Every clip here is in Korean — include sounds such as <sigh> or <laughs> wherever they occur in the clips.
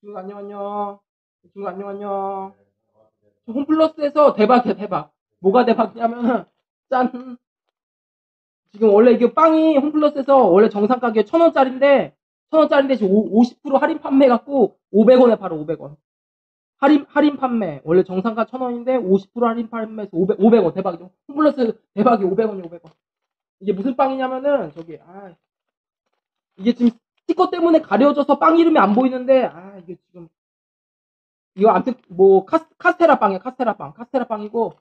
친구 안녕 안녕. 친구 안녕 안녕. 홈플러스에서 대박이야 대박. 뭐가 대박이냐면은 짠. 지금 원래 이게 빵이 홈플러스에서 원래 정상 가격 천 원짜리인데 천 원짜리인데 지금 50% 할인 판매 갖고 500원에 팔아 500원. 할인 할인 판매 원래 정상가 천 원인데 50% 할인 판매해서 500 500원 대박이죠. 홈플러스 대박이 500원이 500원. 이게 무슨 빵이냐면은 저기 아 이게 지금 스티커 때문에 가려져서 빵 이름이 안 보이는데 아 이게 지금. 이거 아무튼 뭐 카스, 카스테라 빵이야 카스테라 빵. 카스테라 빵이고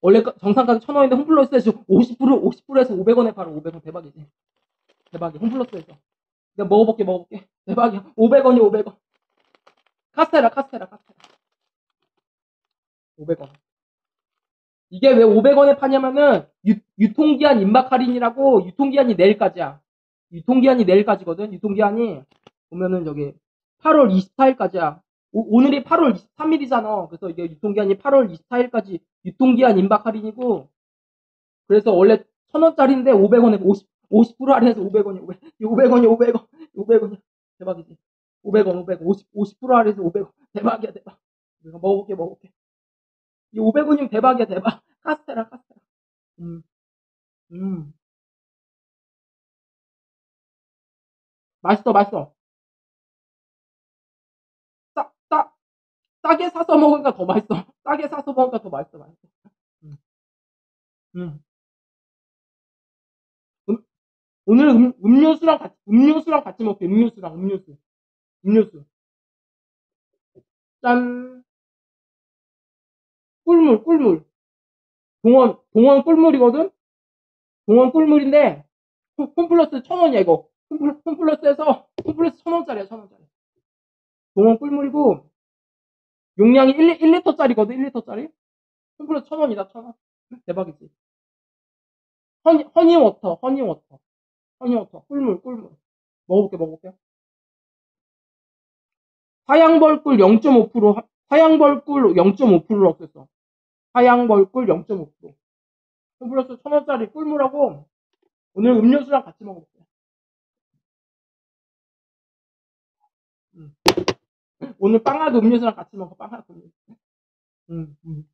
원래 정상 가격 천 원인데 홈플러스에서 50% 50%에서 500원에 팔아. 500원 대박이지. 대박이. 홈플러스에서. 내가 먹어볼게 먹어볼게. 대박이야. 500원이 500원. 카스테라 카스테라 카스테라. 500원. 이게 왜 500원에 파냐면은 유, 유통기한 임박 할인이라고 유통기한이 내일까지야 유통기한이 내일까지거든 유통기한이 보면은 저기 8월 24일까지야 오, 늘이 8월 23일이잖아. 그래서 이게 유통기한이 8월 24일까지 유통기한 임박 할인이고, 그래서 원래 1000원짜리인데 500원에 50, 50% 할인해서 500원이, 500, 500원이 500원, 500원이. 대박이지. 500원, 500, 50, 50% 할인해서 500원. 대박이야, 대박. 내가 먹어볼게, 먹어볼게. 이 500원이면 대박이야, 대박. 카스테라, 카스테라. 음, 음. 맛있어, 맛있어. 싸게 사서 먹으니까 더 맛있어. <laughs> 싸게 사서 먹으니까 더 맛있어, 맛있어. 음. 음. 음. 오늘 음, 음료수랑 같이, 음료수랑 같이 먹게, 음료수랑, 음료수. 음료수. 짠. 꿀물, 꿀물. 동원, 동원 꿀물이거든? 동원 꿀물인데, 홈플러스 천 원이야, 이거. 홈플러스에서, 홈플러스 천 원짜리야, 천 원짜리. 동원 꿀물이고, 용량이 1, 1리터짜리거든, 1리터짜리. 홈플러스 천 원이다, 천 원. 대박이지. 허니, 허니워터, 허니워터. 허니워터. 꿀물, 꿀물. 먹어볼게, 먹어볼게. 하양벌꿀 0.5%, 하양벌꿀 0.5%로 없앴어. 하양벌꿀 0.5%. 홈플러스 천 원짜리 꿀물하고, 오늘 음료수랑 같이 먹어볼게. 음. 오늘 빵하고 음료수랑 같이 먹어, 빵하고 음료수. 음, 음.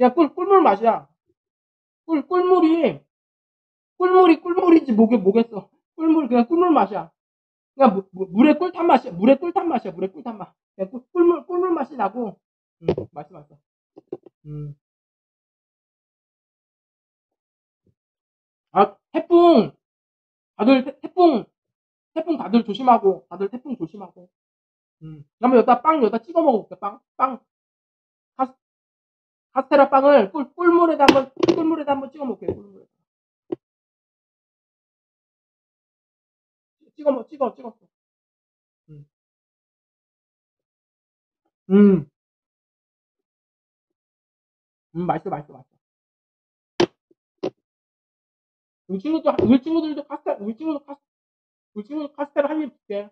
야, 꿀, 꿀물 맛이야. 꿀, 꿀물이, 꿀물이 꿀물이지, 뭐게, 뭐겠어. 꿀물, 그냥 꿀물 맛이야. 그냥 무, 무, 물의 꿀탄 맛이야. 물의 꿀탄 맛이야. 물의 꿀탄 맛. 그냥 꿀, 꿀물, 꿀물 맛이 나고, 음, 맛있어, 맛있어. 음. 아, 태풍, 다들 태, 태풍, 태풍 다들 조심하고, 다들 태풍 조심하고. 음. 그러면 여기다 빵 여기다 찍어 먹어볼게, 빵. 빵. 카스, 카스테라 빵을 꿀, 꿀물에다 한번, 꿀물에다 한번 찍어 먹게, 꿀물에. 찍어 먹, 찍어, 찍어. 음. 음. 음, 맛있어, 맛있어, 맛있어. 우리 친구도, 우리 친구들도 카스테라, 우리 친구도 카스, 우리 친구도 카스테라 한입 줄게.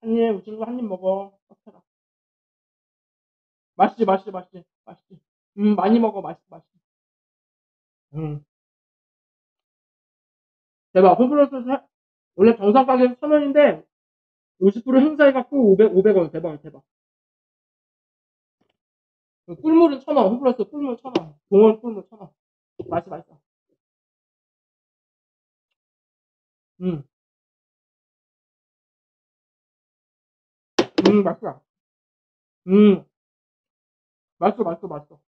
한 입, 우리 친구 한입 먹어. 카스테라. 맛있지, 맛있지, 맛있지, 맛있지. 음, 많이 먹어, 맛있어, 맛있어. 음. 대박, 홈플러스 원래 정상 가격 1000원인데, 50% 행사해갖고 500, 500원. 대박, 대박. 꿀물은 1000원, 홈플러스 꿀물 1000원. 동원 꿀물 1000원. 맛있어, 맛있어. 음. 음, 맛있어. 음. 맛있어, 맛있어, 맛있어.